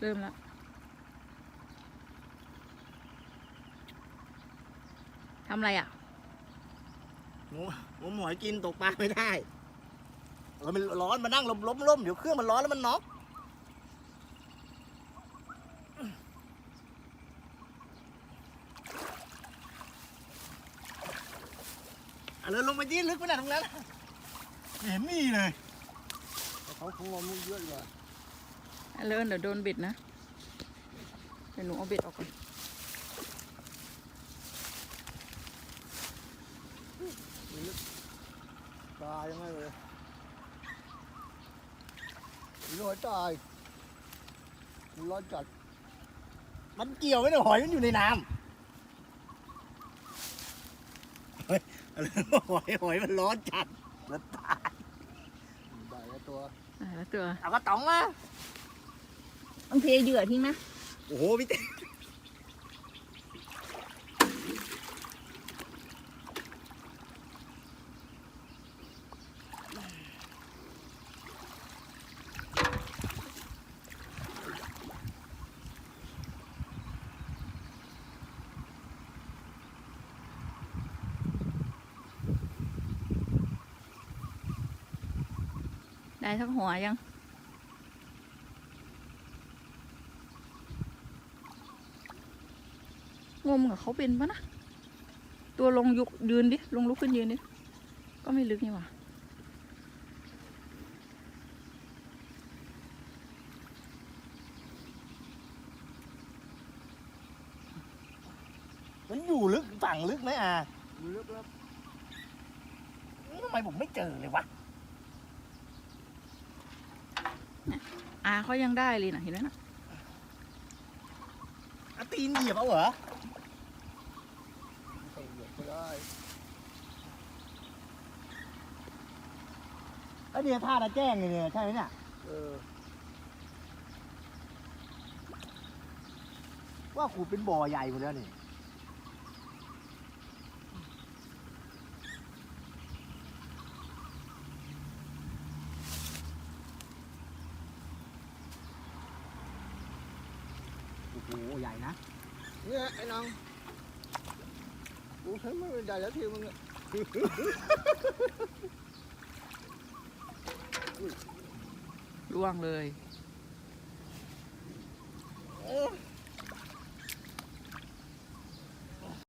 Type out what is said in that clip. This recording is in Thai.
เริ่มแล้วทำอะไรอะหมูหมูหมอยกินตกปลาไม่ได้เออมันร้อนมานั่งล้มล้มๆเดี๋ยวเครื่องมันร้อนแล้วมันน็อกเอาเลยลงไปยืนลึกไปหน่อยตรงนั้นเห็นนี่เลยเขาคงงมเยอะอยู่อะ เลินเดี๋ยวโดนบิดนะ เดี๋ยวหนูเอาบิดออกก่อน ตายยังไงเลยมีรอยตายมีรอยจัด มันเกี่ยวไว้เนี่ยหอยมันอยู่ในน้ำเฮ้ยเอาเลยหอยหอยมันร้อนจัดมันตายได้แล้วตัว อ่าแล้วตัว เอากระต๋องมา ต้องเทเหยื่อทิ้งนะ โอ้โหพี่เต้ได้ทั้งหัวยัง งมกับเขาเป็นปะนะตัวลงยุกยืนดิลงลุกขึ้นยืนดิก็ไม่ลึกนี่หว่ามันอยู่ลึกฝั่งลึกไหมอะมีลึกแล้วทำไมผมไม่เจอเลยวะอาเขายังได้เลยนะเห็นไหมนะอาตีนเหยียบเอาเหรอ ไม่ต้องเหยียบก็ ได้ไอเนี่ยท่าตะแจ้งเลยเนี่ยใช่ไหมเนี่ย เออ ว่าขูดเป็นบ่อใหญ่หมดแล้วนี่ โอ้โห ใหญ่นะ เนี่ยไอ้น้อง กูใช้ไม่ได้แล้วทีมึงอะร่วงเลย